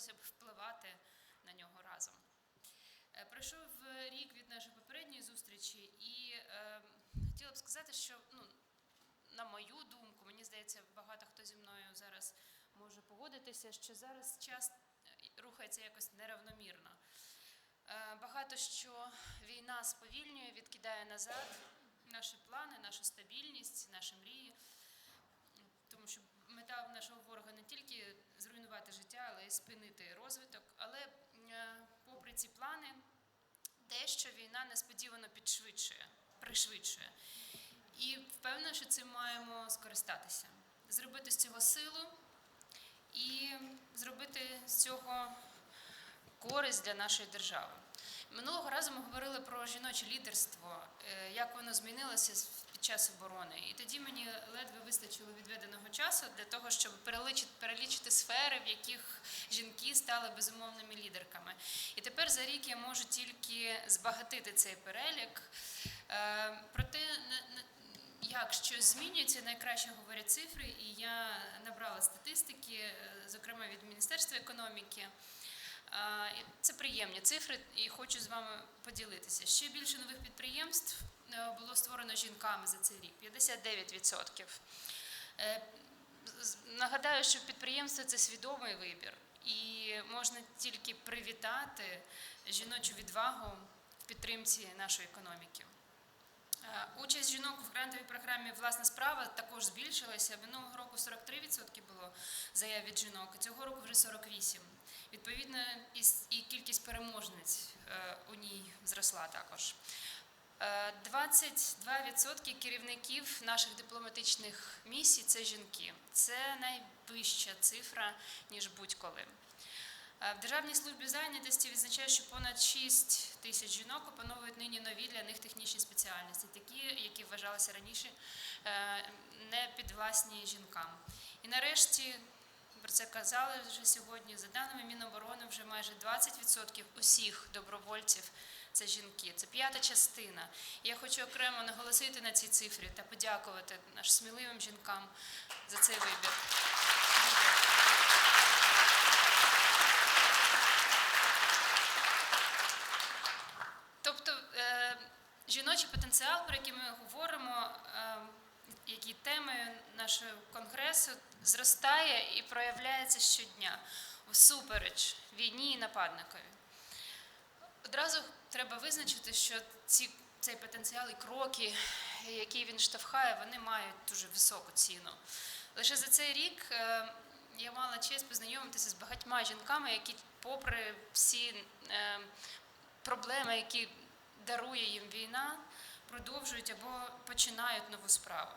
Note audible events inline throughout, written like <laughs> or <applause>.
хотілося б впливати на нього разом. Е, Пройшов е, рік від нашої попередньої зустрічі, і е, хотіла б сказати, що ну, на мою думку, мені здається, багато хто зі мною зараз може погодитися, що зараз час е, рухається якось неравномірно. Е, Багато що війна сповільнює, відкидає назад наші плани, нашу стабільність, наші мрії. Мета нашого ворога не тільки зруйнувати життя, але й спинити розвиток. Але е, попри ці плани, дещо війна несподівано підшвидшує, пришвидшує. І впевнена, що цим маємо скористатися, зробити з цього силу і зробити з цього користь для нашої держави. Минулого разу ми говорили про жіноче лідерство, е, як воно змінилося під час оборони. І тоді мені ледве вистачило відведеного часу для того, щоб перелічити, перелічити сфери, в яких жінки стали безумовними лідерками. І тепер за рік я можу тільки збагатити цей перелік. Е, Проте як щось змінюється, найкраще говорять цифри, і я набрала статистики, е, зокрема від Міністерства економіки. Це приємні цифри, і хочу з вами поділитися. Ще більше нових підприємств е, було створено жінками за цей рік 59%. Е, Нагадаю, що підприємство це свідомий вибір, і можна тільки привітати жіночу відвагу в підтримці нашої економіки. Е, Участь жінок в грантовій програмі Власна справа також збільшилася. Минулого року 43% було заяв від жінок, цього року вже 48%. Відповідно, і кількість переможниць е, у ній зросла також. Е, 22% керівників наших дипломатичних місій це жінки. Це найвища цифра, ніж будь-коли. Е, В Державній службі зайнятості відзначає, що понад 6 тисяч жінок опановують нині нові для них технічні спеціальності, такі, які вважалися раніше е, не підвласні жінкам. І нарешті, про це казали вже сьогодні, за даними Міноборони, вже майже 20% усіх добровольців це жінки. Це п'ята частина. І я хочу окремо наголосити на цій цифрі та подякувати нашим сміливим жінкам за цей вибір. Тобто е, жіночий потенціал, про який ми говоримо, е, які теми нашого конгресу, зростає і проявляється щодня всупереч війні і нападникові. Одразу треба визначити, що ці, цей потенціал і кроки, які він штовхає, вони мають дуже високу ціну. Лише за цей рік е, я мала честь познайомитися з багатьма жінками, які, попри всі е, проблеми, які дарує їм війна, продовжують або починають нову справу.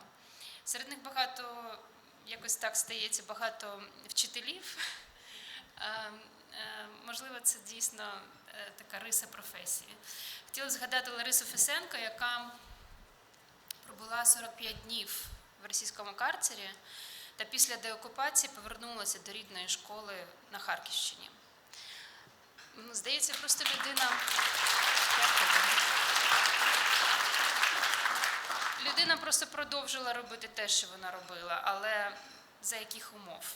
Серед них багато, якось так стається, багато вчителів. Е, е, Можливо, це дійсно е, така риса професії. Хотіла згадати Ларису Фесенко, яка пробула 45 днів в російському карцері та після деокупації повернулася до рідної школи на Харківщині. Ну, Здається, просто людина. Людина просто продовжила робити те, що вона робила, але за яких умов?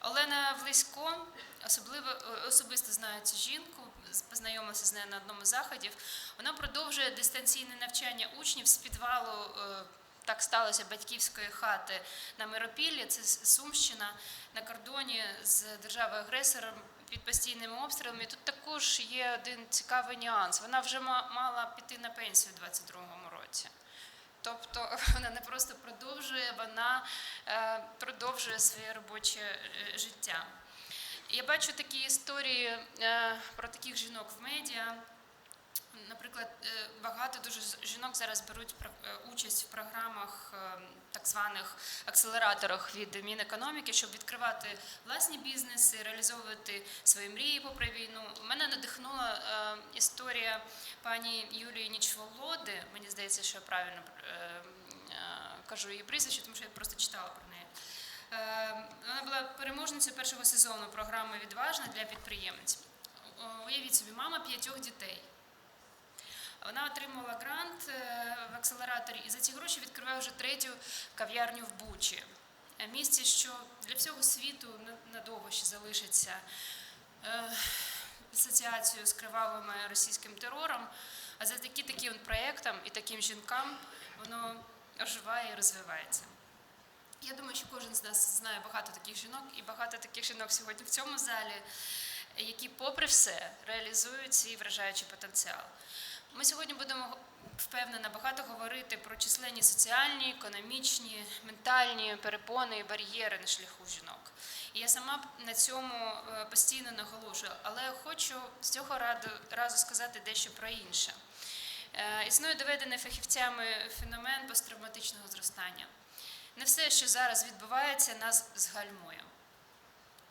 Олена Влисько особливо особисто знає цю жінку, познайомилася з нею на одному з заходів. Вона продовжує дистанційне навчання учнів з підвалу. е, Так сталося батьківської хати на Миропіллі, це Сумщина на кордоні з державою-агресором під постійними обстрілами. Тут також є один цікавий нюанс. Вона вже ма- мала піти на пенсію у 22-му році. Тобто <laughs> вона не просто продовжує, вона е, продовжує своє робоче е, життя. Я бачу такі історії е, про таких жінок в медіа. Наприклад, е, багато дуже жінок зараз беруть е, участь в програмах е, так званих акселераторах від Мінекономіки, щоб відкривати власні бізнеси, реалізовувати свої мрії попри війну. Мене надихнула історія пані Юлії Нічволоди. Мені здається, що я правильно кажу її прізвище, тому що я просто читала про неї. Вона була переможницею першого сезону програми Відважна для підприємець. Уявіть собі, мама п'ятьох дітей. Вона отримала грант е, в акселераторі і за ці гроші відкриває вже третю кав'ярню в Бучі. е, місці, що для всього світу надовго ще залишиться е, асоціацією з кривавим російським терором. А завдяки таким проєктам і таким жінкам воно оживає і розвивається. Я думаю, що кожен з нас знає багато таких жінок, і багато таких жінок сьогодні в цьому залі, які, попри все, реалізують свій вражаючий потенціал. Ми сьогодні будемо впевнена багато говорити про численні соціальні, економічні, ментальні перепони і бар'єри на шляху жінок. І я сама на цьому е, постійно наголошую, але хочу з цього разу сказати дещо про інше. Е, Існує доведений фахівцями феномен посттравматичного зростання. Не все, що зараз відбувається, нас згальмує.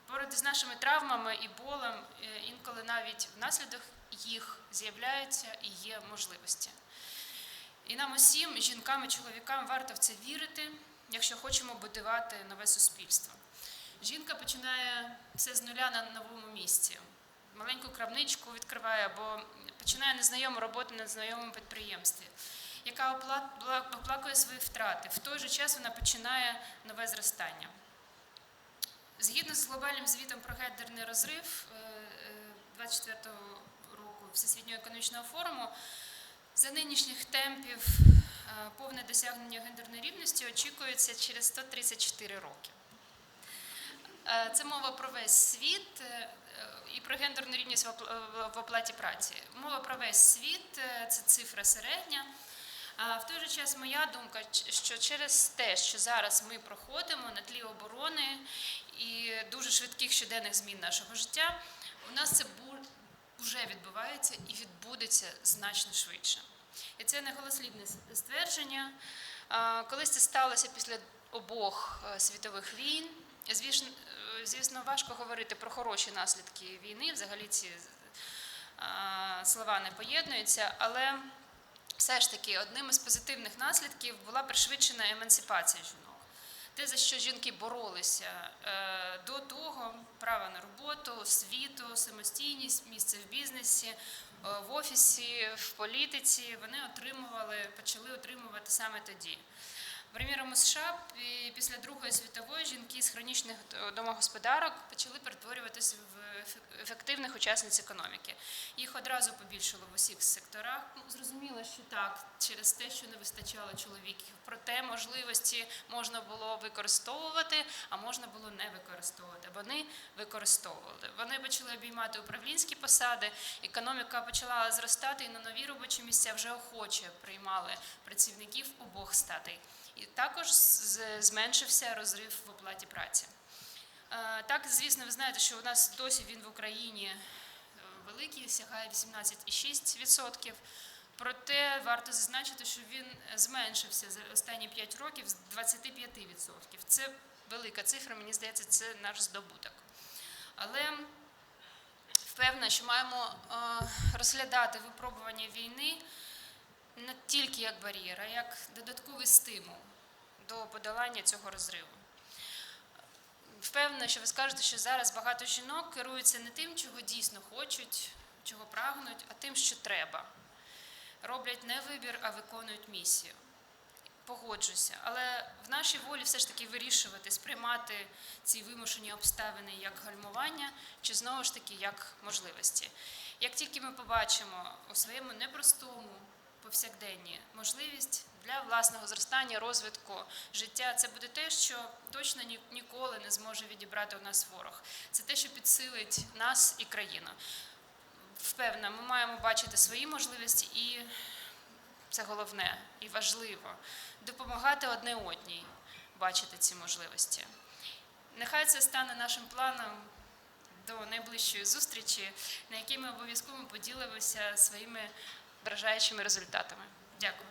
Поряд із нашими травмами і болем, е, інколи навіть внаслідок їх з'являються і є можливості. І нам усім, жінкам і чоловікам, варто в це вірити, якщо хочемо будувати нове суспільство. Жінка починає все з нуля на новому місці. Маленьку крамничку відкриває або починає незнайому роботу на незнайомому підприємстві, яка оплакує свої втрати. В той же час вона починає нове зростання. Згідно з глобальним звітом про гендерний розрив е, е, 24-го року Всесвітнього економічного форуму, за нинішніх темпів е, повне досягнення гендерної рівності очікується через 134 роки. Е, Це мова про весь світ е, і про гендерну рівність в оплаті праці. Мова про весь світ це цифра середня. А в той же час моя думка, що через те, що зараз ми проходимо на тлі оборони і дуже швидких щоденних змін нашого життя, у нас це вже відбувається і відбудеться значно швидше. І це не голослівне ствердження. Колись це сталося після обох е, світових війн. Звісно, е, звісно, важко говорити про хороші наслідки війни. Взагалі ці слова не поєднуються, але все ж таки одним із позитивних наслідків була пришвидшена емансипація жінок. Те, за що жінки боролися е, до того, право на роботу, освіту, самостійність, місце в бізнесі, е, в офісі, в політиці, вони отримували, почали отримувати саме тоді. Приміром, у США після Другої світової жінки з хронічних домогосподарок почали перетворюватися в ефективних учасниць економіки. Їх одразу побільшало в усіх секторах. Ну, зрозуміло, що так, через те, що не вистачало чоловіків. Проте можливості можна було використовувати, а можна було не використовувати. Вони використовували. Вони почали обіймати управлінські посади, економіка почала зростати, і на нові робочі місця вже охоче приймали працівників обох статей. І також зменшився розрив в оплаті праці. Е, Так, звісно, ви знаєте, що у нас досі він в Україні е, великий, сягає 18,6%. Проте варто зазначити, що він зменшився за останні 5 років з 25%. Це велика цифра, мені здається, це наш здобуток. Але впевнена, що маємо е, розглядати випробування війни не тільки як бар'єр, а як додатковий стимул до подолання цього розриву. Впевнена, що ви скажете, що зараз багато жінок керуються не тим, чого дійсно хочуть, чого прагнуть, а тим, що треба. Роблять не вибір, а виконують місію. Погоджуся, але в нашій волі все ж таки вирішувати, сприймати ці вимушені обставини як гальмування, чи знову ж таки як можливості. Як тільки ми побачимо у своєму непростому повсякденні можливість для власного зростання, розвитку життя, це буде те, що точно ніколи не зможе відібрати у нас ворог. Це те, що підсилить нас і країну. Впевнена, ми маємо бачити свої можливості і це головне і важливо допомагати одне одній бачити ці можливості. Нехай це стане нашим планом до найближчої зустрічі, на якій ми обов'язково поділимося своїми вражаючими результатами. Дякую.